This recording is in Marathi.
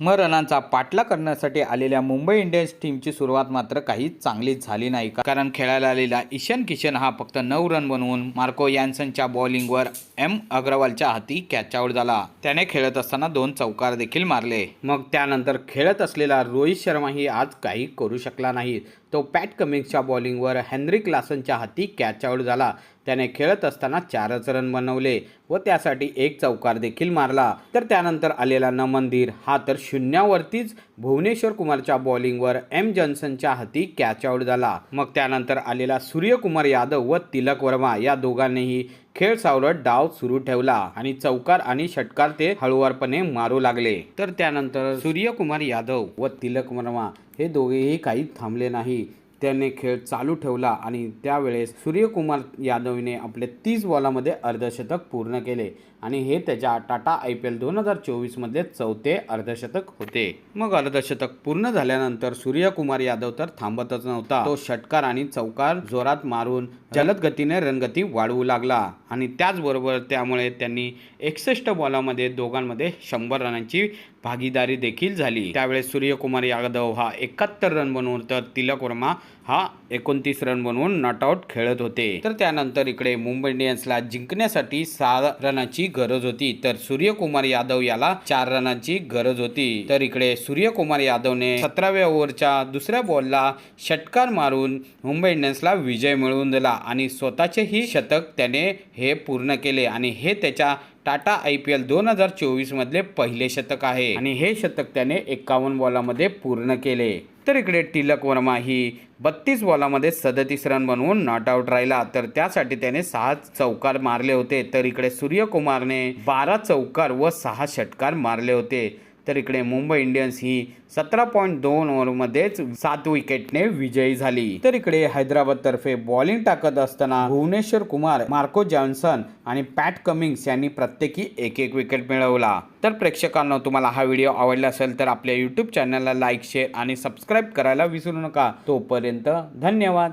मग रनांचा पाठला करण्यासाठी आलेल्या मुंबई इंडियन्स टीमची सुरुवात मात्र काही चांगलीच झाली नाही का? कारण खेळायला आलेला ईशान किशन हा फक्त नऊ रन बनवून मार्को यान्सनच्या बॉलिंगवर एम अग्रवालच्या हाती कॅच आउट झाला. त्याने खेळत असताना दोन चौकार देखील मारले. मग त्यानंतर खेळत असलेला रोहित शर्माही आज काही करू शकला नाही. तो पॅट कमिंग्सच्या बॉलिंगवर हॅनरिक लासनच्या हाती कॅच आउट झाला. त्याने खेळत असताना चारच रन बनवले व त्यासाठी एक चौकार देखील मारला. तर त्यानंतर आलेला नमनधीर हा तर शून्यावरतीच भुवनेश्वर कुमारच्या बॉलिंगवर एम जॉन्सनच्या हाती कॅच आउट झाला. मग त्यानंतर आलेला सूर्यकुमार यादव व तिलक वर्मा या दोघांनीही खेळ सावरत डाव सुरू ठेवला आणि चौकार आणि षटकार ते हळुवारपणे मारू लागले. तर त्यानंतर सूर्यकुमार यादव व तिलक वर्मा हे दोघेही काही थांबले नाही. त्याने खेळ चालू ठेवला आणि त्यावेळेस सूर्यकुमार यादवने आपले तीस बॉलामध्ये अर्धशतक पूर्ण केले आणि हे त्याच्या टाटा आय पी एल दोन हजार चोवीसमध्ये चौथे अर्धशतक होते. मग अर्धशतक पूर्ण झाल्यानंतर सूर्यकुमार यादव तर थांबतच नव्हता. तो षटकार आणि चौकार जोरात मारून जलद गतीने रणगती वाढवू लागला आणि त्याचबरोबर त्यामुळे त्यांनी एकसष्ट बॉलामध्ये दोघांमध्ये शंभर रनांची भागीदारी देखील झाली. त्यावेळेस सूर्यकुमार यादव हा एकाहत्तर रन बनवून तर तिलक वर्मा हा एकोणतीस रन बनवून नॉटआउट खेळत होते. तर त्यानंतर इकडे मुंबई इंडियन्सला जिंकण्यासाठी सहा रनाची गरज होती. तर सूर्यकुमार यादव याला चार रनाची गरज होती. तर इकडे सूर्यकुमार यादवने सतराव्या ओव्हरच्या दुसऱ्या बॉलला षटकार मारून मुंबई इंडियन्सला विजय मिळवून दिला आणि स्वतःचेही शतक त्याने हे पूर्ण केले आणि हे त्याच्या टाटा आय पी एल दोन हजार चोवीसमधले पहिले शतक आहे. आणि हे शतक त्याने एकावन्न बॉलामध्ये पूर्ण केले. तर इकडे टिलक वर्मा ही बत्तीस बॉलामध्ये सदतीस रन बनवून नॉट आऊट राहिला. तर त्यासाठी त्याने सहा चौकार मारले होते. तर इकडे सूर्यकुमारने बारा चौकार व सहा षटकार मारले होते. तर इकडे मुंबई इंडियन्स ही सतरा पॉईंट दोन ओव्हरमध्येच सात विकेटने विजयी झाली. तर इकडे हैदराबाद तर्फे बॉलिंग टाकत असताना भुवनेश्वर कुमार मार्को जॉन्सन आणि पॅट कमिंग्स यांनी प्रत्येकी एक एक विकेट मिळवला. तर प्रेक्षकांना तुम्हाला हा व्हिडिओ आवडला असेल तर आपल्या यूट्यूब चॅनलला लाईक शेअर आणि सबस्क्राईब करायला विसरू नका. तोपर्यंत धन्यवाद.